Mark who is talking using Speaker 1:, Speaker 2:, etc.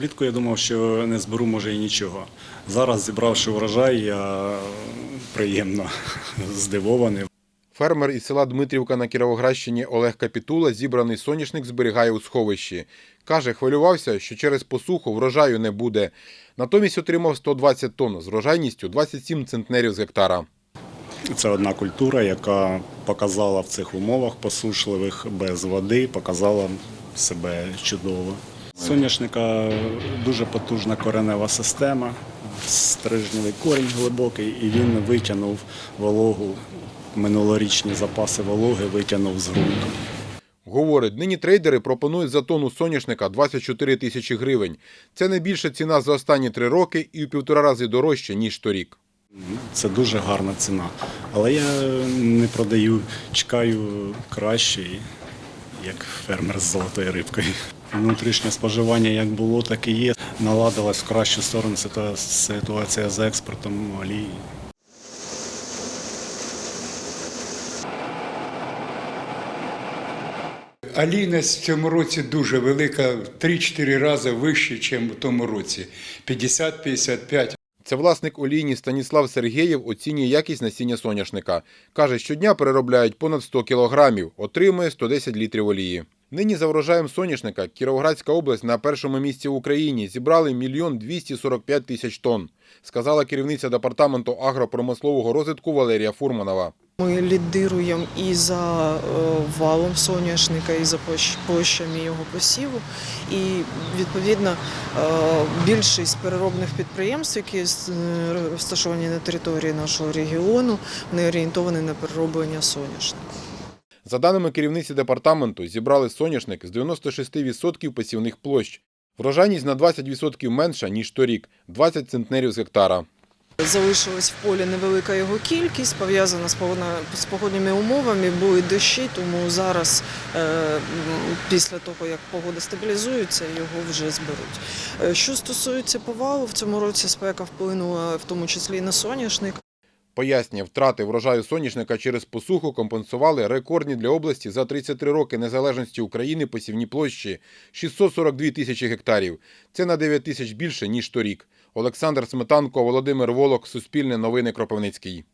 Speaker 1: Влітку я думав, що не зберу може і нічого. Зараз, зібравши урожай, я приємно здивований.
Speaker 2: Фермер із села Дмитрівка на Кіровоградщині Олег Капітула зібраний соняшник зберігає у сховищі. Каже, хвилювався, що через посуху врожаю не буде. Натомість отримав 120 тонн з врожайністю 27 центнерів з гектара.
Speaker 1: Це одна культура, яка показала в цих умовах посушливих без води, показала себе чудово. Соняшника дуже потужна коренева система, стрижневий корінь глибокий, і він витягнув вологу, минулорічні запаси вологи витягнув з ґрунту.
Speaker 2: Говорить, нині трейдери пропонують за тонну соняшника 24 тисячі гривень. Це найбільша ціна за останні три роки і в півтора рази дорожче, ніж торік.
Speaker 1: Це дуже гарна ціна. Але я не продаю, чекаю кращої, як фермер з золотою рибкою. Внутрішнє споживання як було, так і є. Наладилась в кращу сторону ситуація з експортом олії.
Speaker 3: Алійність в цьому році дуже велика, в 3-4 рази вище, ніж в тому році. 50-55.
Speaker 2: Це власник олійні Станіслав Сергєєв оцінює якість насіння соняшника. Каже, щодня переробляють понад 100 кілограмів, отримує 110 літрів олії. Нині за врожаєм соняшника Кіровоградська область на першому місці в Україні зібрали мільйон 245 тисяч тонн, сказала керівниця департаменту агропромислового розвитку Валерія Фурманова.
Speaker 4: Ми лідируємо і за е, валом соняшника, і за площами його посіву. І відповідно е, більшість переробних підприємств, які е, розташовані на території нашого регіону, вони орієнтовані на перероблення соняшника.
Speaker 2: За даними керівниці департаменту, зібрали соняшник з 96% посівних площ. Врожайність на 20% менша, ніж торік – 20 центнерів з гектара.
Speaker 4: Залишилась в полі невелика його кількість, пов'язана з погодними умовами, були дощі, тому зараз, е, після того, як погода стабілізується, його вже зберуть. Е, Що стосується повалу, в цьому році спека вплинула в тому числі і на соняшник.
Speaker 2: Пояснює, втрати врожаю соняшника через посуху компенсували рекордні для області за 33 роки незалежності України посівні площі – 642 тисячі гектарів. Це на 9 тисяч більше, ніж торік. Олександр Сметанко, Володимир Волок, Суспільне новини Кропивницький.